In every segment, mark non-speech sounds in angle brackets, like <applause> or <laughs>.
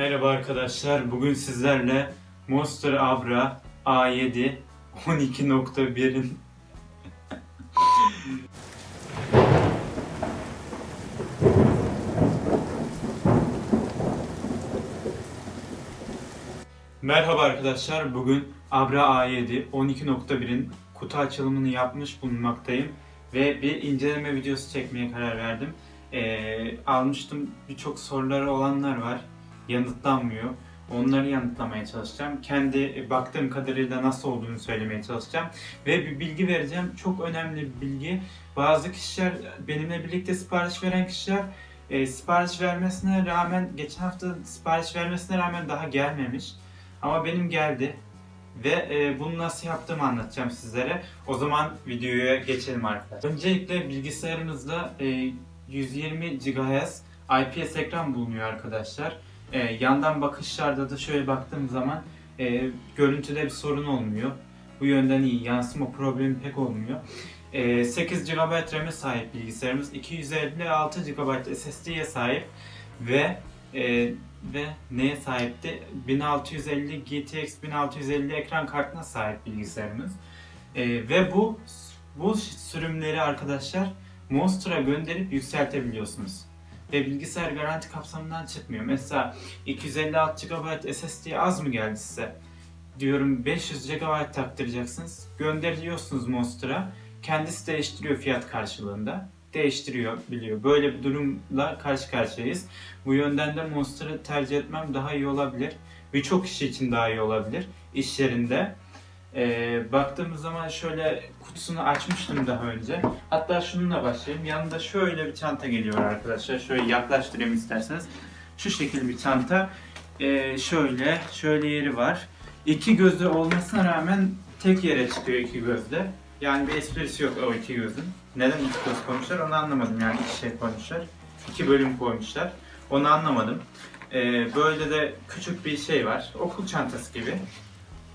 Merhaba arkadaşlar. Bugün sizlerle Monster Abra A7 12.1'in <laughs> Merhaba arkadaşlar. Bugün Abra A7 12.1'in kutu açılımını yapmış bulunmaktayım ve bir inceleme videosu çekmeye karar verdim. Ee, almıştım birçok soruları olanlar var yanıtlanmıyor. Onları yanıtlamaya çalışacağım. Kendi baktığım kadarıyla nasıl olduğunu söylemeye çalışacağım. Ve bir bilgi vereceğim. Çok önemli bir bilgi. Bazı kişiler, benimle birlikte sipariş veren kişiler e, sipariş vermesine rağmen, geçen hafta sipariş vermesine rağmen daha gelmemiş. Ama benim geldi. Ve e, bunu nasıl yaptığımı anlatacağım sizlere. O zaman videoya geçelim arkadaşlar. Öncelikle bilgisayarımızda e, 120 GHz IPS ekran bulunuyor arkadaşlar. E, yandan bakışlarda da şöyle baktığım zaman e, görüntüde bir sorun olmuyor. Bu yönden iyi. Yansıma problemi pek olmuyor. E, 8 GB RAM'e sahip bilgisayarımız. 256 GB SSD'ye sahip ve e, ve neye sahipti? 1650 GTX 1650 ekran kartına sahip bilgisayarımız. E, ve bu bu sürümleri arkadaşlar Monster'a gönderip yükseltebiliyorsunuz ve bilgisayar garanti kapsamından çıkmıyor. Mesela 256 GB SSD az mı geldi size? Diyorum 500 GB taktıracaksınız. Gönderiyorsunuz Monster'a. Kendisi değiştiriyor fiyat karşılığında. Değiştiriyor, biliyor. Böyle bir durumla karşı karşıyayız. Bu yönden de Monster'ı tercih etmem daha iyi olabilir. Birçok kişi için daha iyi olabilir. İş yerinde. Ee, baktığımız zaman şöyle kutusunu açmıştım daha önce. Hatta şununla başlayayım. Yanında şöyle bir çanta geliyor arkadaşlar. Şöyle yaklaştırayım isterseniz. Şu şekil bir çanta. Ee, şöyle, şöyle yeri var. İki gözlü olmasına rağmen tek yere çıkıyor iki gözde. Yani bir esprisi yok o iki gözün. Neden iki göz koymuşlar onu anlamadım. Yani iki şey koymuşlar. İki bölüm koymuşlar. Onu anlamadım. Ee, böyle de küçük bir şey var. Okul çantası gibi.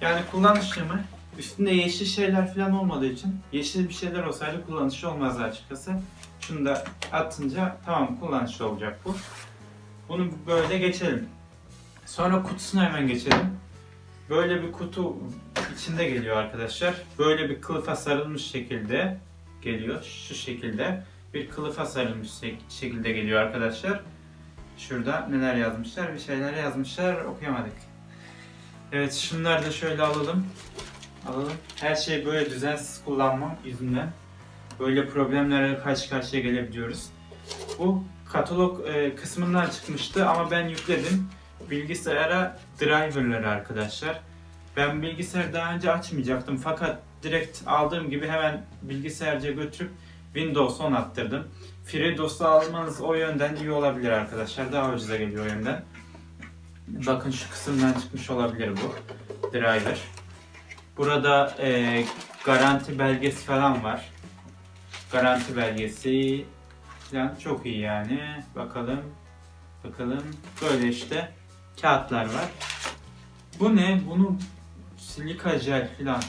Yani kullanışlı mı? Üstünde yeşil şeyler falan olmadığı için yeşil bir şeyler olsaydı kullanışlı olmazdı açıkçası. Şunu da atınca tamam kullanışlı olacak bu. Bunu böyle geçelim. Sonra kutusuna hemen geçelim. Böyle bir kutu içinde geliyor arkadaşlar. Böyle bir kılıfa sarılmış şekilde geliyor. Şu şekilde bir kılıfa sarılmış şekilde geliyor arkadaşlar. Şurada neler yazmışlar? Bir şeyler yazmışlar okuyamadık. Evet şunları da şöyle alalım. Alalım. Her şey böyle düzensiz kullanmam yüzünden böyle problemlere karşı karşıya gelebiliyoruz. Bu katalog e, kısmından çıkmıştı ama ben yükledim. Bilgisayara driverları arkadaşlar. Ben bilgisayarı daha önce açmayacaktım fakat direkt aldığım gibi hemen bilgisayarca götürüp Windows 10 attırdım. FreeDOS'u almanız o yönden iyi olabilir arkadaşlar. Daha ucuza geliyor o yönden. Bakın şu kısımdan çıkmış olabilir bu driver. Burada e, garanti belgesi falan var. Garanti belgesi falan çok iyi yani. Bakalım. Bakalım. Böyle işte kağıtlar var. Bu ne? Bunu silika jel falan.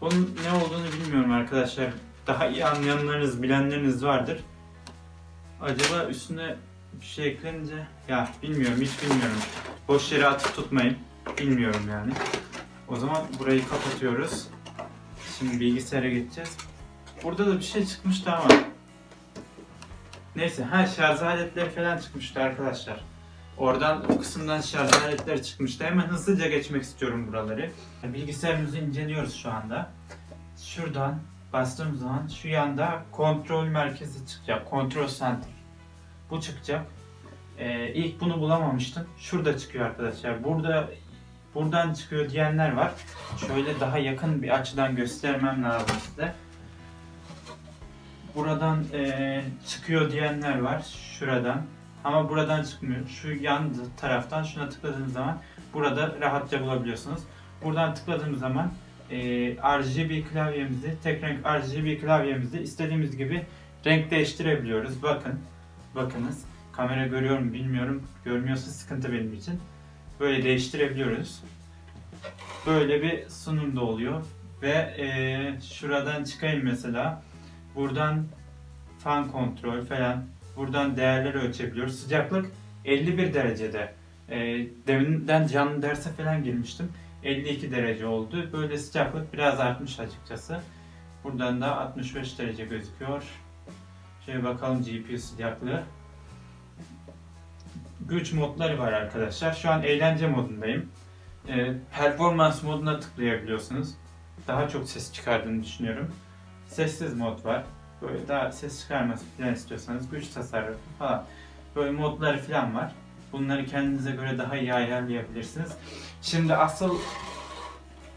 Bunun ne olduğunu bilmiyorum arkadaşlar. Daha iyi anlayanlarınız, bilenleriniz vardır. Acaba üstüne bir şey eklenince ya bilmiyorum hiç bilmiyorum. Boş yere atıp tutmayın. Bilmiyorum yani. O zaman burayı kapatıyoruz. Şimdi bilgisayara geçeceğiz. Burada da bir şey çıkmıştı ama. Neyse ha şarj aletleri falan çıkmıştı arkadaşlar. Oradan o kısımdan şarj aletleri çıkmıştı. Hemen hızlıca geçmek istiyorum buraları. Bilgisayarımızı inceliyoruz şu anda. Şuradan bastığım zaman şu yanda kontrol merkezi çıkacak. Kontrol center. Bu çıkacak. Ee, ilk bunu bulamamıştım. Şurada çıkıyor arkadaşlar. Burada buradan çıkıyor diyenler var. Şöyle daha yakın bir açıdan göstermem lazım size. Buradan e, çıkıyor diyenler var. Şuradan. Ama buradan çıkmıyor. Şu yan taraftan şuna tıkladığınız zaman burada rahatça bulabiliyorsunuz. Buradan tıkladığımız zaman e, RGB klavyemizi, tek renk RGB klavyemizi istediğimiz gibi renk değiştirebiliyoruz. Bakın. Bakınız. Kamera görüyor mu bilmiyorum. Görmüyorsa sıkıntı benim için. Böyle değiştirebiliyoruz. Böyle bir sunum da oluyor. Ve e, şuradan çıkayım mesela. Buradan fan kontrol falan. Buradan değerleri ölçebiliyoruz. Sıcaklık 51 derecede E, deminden canlı derse falan girmiştim. 52 derece oldu. Böyle sıcaklık biraz artmış açıkçası. Buradan da 65 derece gözüküyor. Şöyle bakalım GPU sıcaklığı. Güç modları var arkadaşlar. Şu an eğlence modundayım. Ee, performans moduna tıklayabiliyorsunuz. Daha çok ses çıkardığını düşünüyorum. Sessiz mod var. Böyle daha ses çıkarması falan istiyorsanız güç tasarrufu falan. Böyle modları falan var. Bunları kendinize göre daha iyi ayarlayabilirsiniz. Şimdi asıl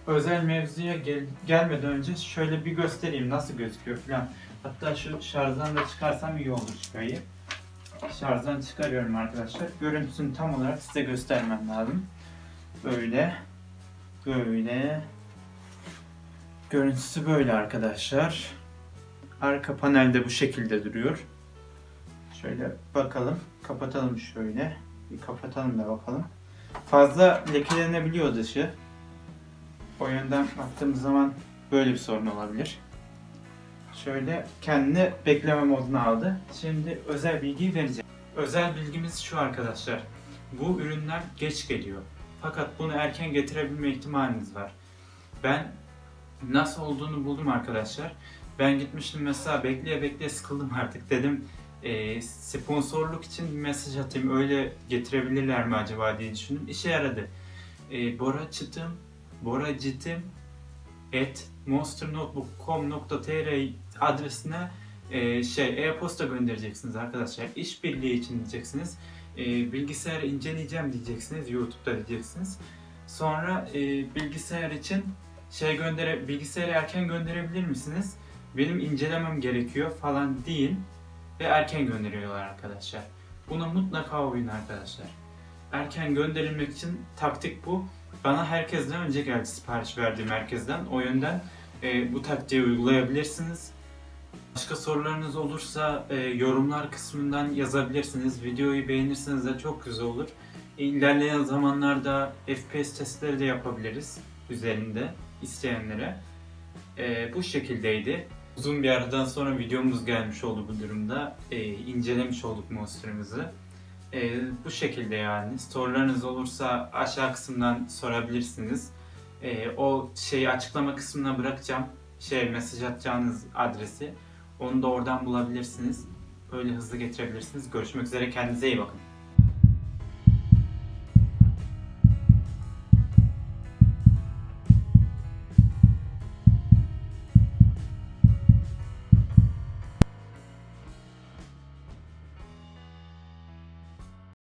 özel mevzuya gel- gelmeden önce şöyle bir göstereyim nasıl gözüküyor falan. Hatta şu şarjdan da çıkarsam iyi olur şurayı. Şarjdan çıkarıyorum arkadaşlar. Görüntüsünü tam olarak size göstermem lazım. Böyle. Böyle. Görüntüsü böyle arkadaşlar. Arka panelde bu şekilde duruyor. Şöyle bakalım. Kapatalım şöyle. Bir kapatalım da bakalım. Fazla lekelenebiliyor dışı. O yönden baktığımız zaman böyle bir sorun olabilir. Şöyle kendini bekleme moduna aldı. Şimdi özel bilgiyi vereceğim. Özel bilgimiz şu arkadaşlar. Bu ürünler geç geliyor. Fakat bunu erken getirebilme ihtimaliniz var. Ben nasıl olduğunu buldum arkadaşlar. Ben gitmiştim mesela bekleye bekleye sıkıldım artık dedim. e, sponsorluk için bir mesaj atayım öyle getirebilirler mi acaba diye düşündüm. İşe yaradı. E, Bora Çıtım, Bora Citim at monsternotebook.com.tr adresine e, şey e-posta göndereceksiniz arkadaşlar. İşbirliği için diyeceksiniz. E, bilgisayarı inceleyeceğim diyeceksiniz. YouTube'da diyeceksiniz. Sonra e, bilgisayar için şey göndere bilgisayarı erken gönderebilir misiniz? Benim incelemem gerekiyor falan deyin ve erken gönderiyorlar arkadaşlar. Buna mutlaka uyun arkadaşlar. Erken gönderilmek için taktik bu. Bana herkesten önce geldi sipariş verdiğim herkesten. O yönden e, bu taktiği uygulayabilirsiniz. Başka sorularınız olursa e, yorumlar kısmından yazabilirsiniz. Videoyu beğenirseniz de çok güzel olur. İlerleyen zamanlarda FPS testleri de yapabiliriz üzerinde isteyenlere. E, bu şekildeydi. Uzun bir aradan sonra videomuz gelmiş oldu bu durumda. E, incelemiş olduk monsterımızı. E, bu şekilde yani. Sorularınız olursa aşağı kısımdan sorabilirsiniz. E, o şeyi açıklama kısmına bırakacağım. Şey mesaj atacağınız adresi. Onu da oradan bulabilirsiniz. Böyle hızlı getirebilirsiniz. Görüşmek üzere. Kendinize iyi bakın.